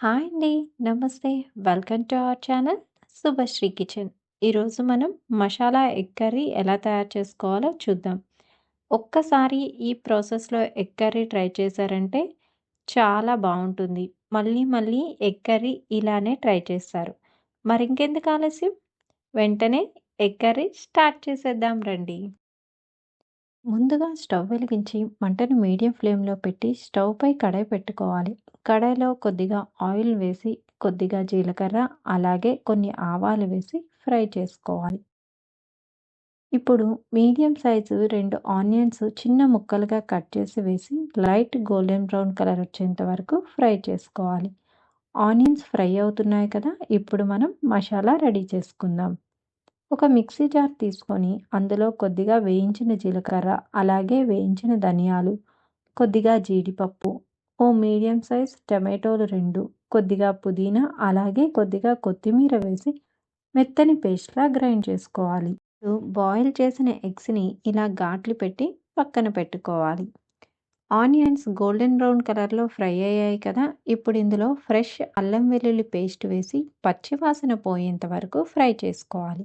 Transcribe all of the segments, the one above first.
Hi అండి. నమస్తే. Welcome to our channel Shubhashri kitchen. ఈరోజు మనం మసాలా ఎగ్ కర్రీ ఎలా తయారు చేసుకోవాలో చూద్దాం. ఒక్కసారి ఈ ప్రాసెస్‌లో ఎగ్ కర్రీ ట్రై చేశారంటే చాలా బాగుంటుంది మళ్ళీ మళ్ళీ ఎగ్ కర్రీ ఇలానే ట్రై చేస్తారు. మరింకెందుకు ఆలస్యం? వెంటనే ఎగ్ కర్రీ స్టార్ట్ చేసేద్దాం రండి. ముందుగా స్టవ్ వెలిగించి మంటను మీడియం ఫ్లేమ్‌లో పెట్టి స్టవ్‌పై కడాయి పెట్టుకోవాలి. కడాయిలో కొద్దిగా ఆయిల్ వేసి, కొద్దిగా జీలకర్ర, అలాగే కొన్ని ఆవాలు వేసి ఫ్రై చేసుకోవాలి. ఇప్పుడు మీడియం సైజు 2 ఆనియన్స్ చిన్న ముక్కలుగా కట్ చేసి వేసి లైట్ గోల్డెన్ బ్రౌన్ కలర్ వచ్చేంత వరకు ఫ్రై చేసుకోవాలి. ఆనియన్స్ ఫ్రై అవుతున్నాయి కదా! ఇప్పుడు మనం మసాలా రెడీ చేసుకుందాం. ఒక మిక్సీ జార్ తీసుకొని అందులో కొద్దిగా వేయించిన జీలకర్ర, అలాగే వేయించిన ధనియాలు, కొద్దిగా జీడిపప్పు, ఓ మీడియం సైజ్ టమాటోలు రెండు కొద్దిగా పుదీనా, అలాగే కొద్దిగా కొత్తిమీర వేసి మెత్తని పేస్ట్‌లా గ్రైండ్ చేసుకోవాలి. ఇప్పుడు బాయిల్ చేసిన ఎగ్స్‌ని ఇలా ఘాట్లు పెట్టి పక్కన పెట్టుకోవాలి. ఆనియన్స్ గోల్డెన్ బ్రౌన్ కలర్‌లో ఫ్రై అయ్యాయి కదా! ఇప్పుడు ఇందులో ఫ్రెష్ అల్లం వెల్లుల్లి పేస్ట్ వేసి పచ్చివాసన పోయేంత వరకు ఫ్రై చేసుకోవాలి.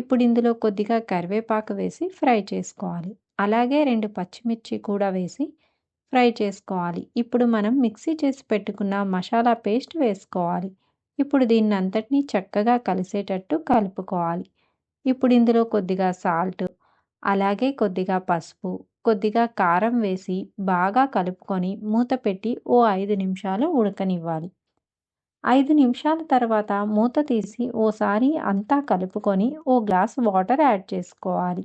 ఇప్పుడు ఇందులో కొద్దిగా కరివేపాకు వేసి ఫ్రై చేసుకోవాలి. అలాగే రెండు పచ్చిమిర్చి కూడా వేసి ఫ్రై చేసుకోవాలి. ఇప్పుడు మనం మిక్సీ చేసి పెట్టుకున్న మసాలా పేస్ట్ వేసుకోవాలి. ఇప్పుడు దీన్నంతటిని చక్కగా కలిసేటట్టు కలుపుకోవాలి. ఇప్పుడు ఇందులో కొద్దిగా సాల్ట్, అలాగే కొద్దిగా పసుపు, కొద్దిగా కారం వేసి బాగా కలుపుకొని మూత పెట్టి ఓ ఐదు నిమిషాలు ఉడకనివ్వాలి. ఐదు నిమిషాల తర్వాత మూత తీసి ఓసారి అంతా కలుపుకొని ఓ గ్లాస్ వాటర్ యాడ్ చేసుకోవాలి.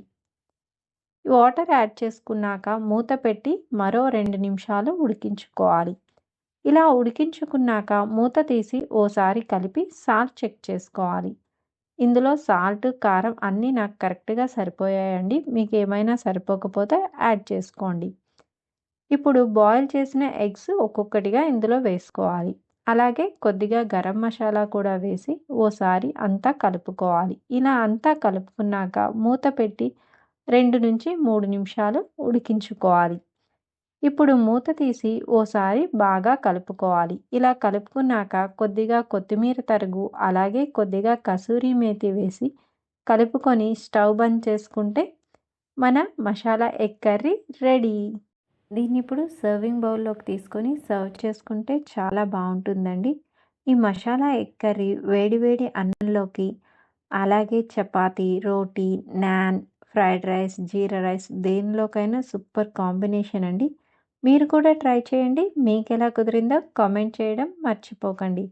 వాటర్ యాడ్ చేసుకున్నాక మూత పెట్టి మరో రెండు నిమిషాలు ఉడికించుకోవాలి. ఇలా ఉడికించుకున్నాక మూత తీసి ఓసారి కలిపి సాల్ట్ చెక్ చేసుకోవాలి. ఇందులో సాల్ట్, కారం అన్నీ నాకు కరెక్ట్‌గా సరిపోయాయండి. మీకు ఏమైనా సరిపోకపోతే యాడ్ చేసుకోండి. ఇప్పుడు బాయిల్ చేసిన ఎగ్స్ ఒక్కొక్కటిగా ఇందులో వేసుకోవాలి. అలాగే కొద్దిగా గరం మసాలా కూడా వేసి ఓసారి అంతా కలుపుకోవాలి. ఇలా అంతా కలుపుకున్నాక మూత పెట్టి 2-3 నిమిషాలు ఉడికించుకోవాలి. ఇప్పుడు మూత తీసి ఓసారి బాగా కలుపుకోవాలి. ఇలా కలుపుకున్నాక కొద్దిగా కొత్తిమీర తరుగు, అలాగే కొద్దిగా కసూరి మేతి వేసి కలుపుకొని స్టవ్ బంద్ చేసుకుంటే మన మసాలా ఎగ్ కర్రీ రెడీ. దీన్ని ఇప్పుడు సర్వింగ్ బౌల్‌లోకి తీసుకొని సర్వ్ చేసుకుంటే చాలా బాగుంటుందండి ఈ మసాలా ఎగ్ కర్రీ వేడి వేడి అన్నంలోకి, అలాగే chapati, roti, naan, fried rice, jeera rice దేనిలోకైనా super combination అండి. మీరు కూడా ట్రై చేయండి. మీకు ఎలా కుదిరిందో కామెంట్ చేయడం మర్చిపోకండి.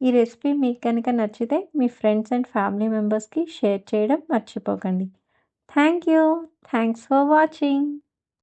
ఈ రెసిపీ మీకు కనుక నచ్చితే మీ ఫ్రెండ్స్ అండ్ ఫ్యామిలీ మెంబర్స్‌కి షేర్ చేయడం మర్చిపోకండి. Thank you. Thanks for watching.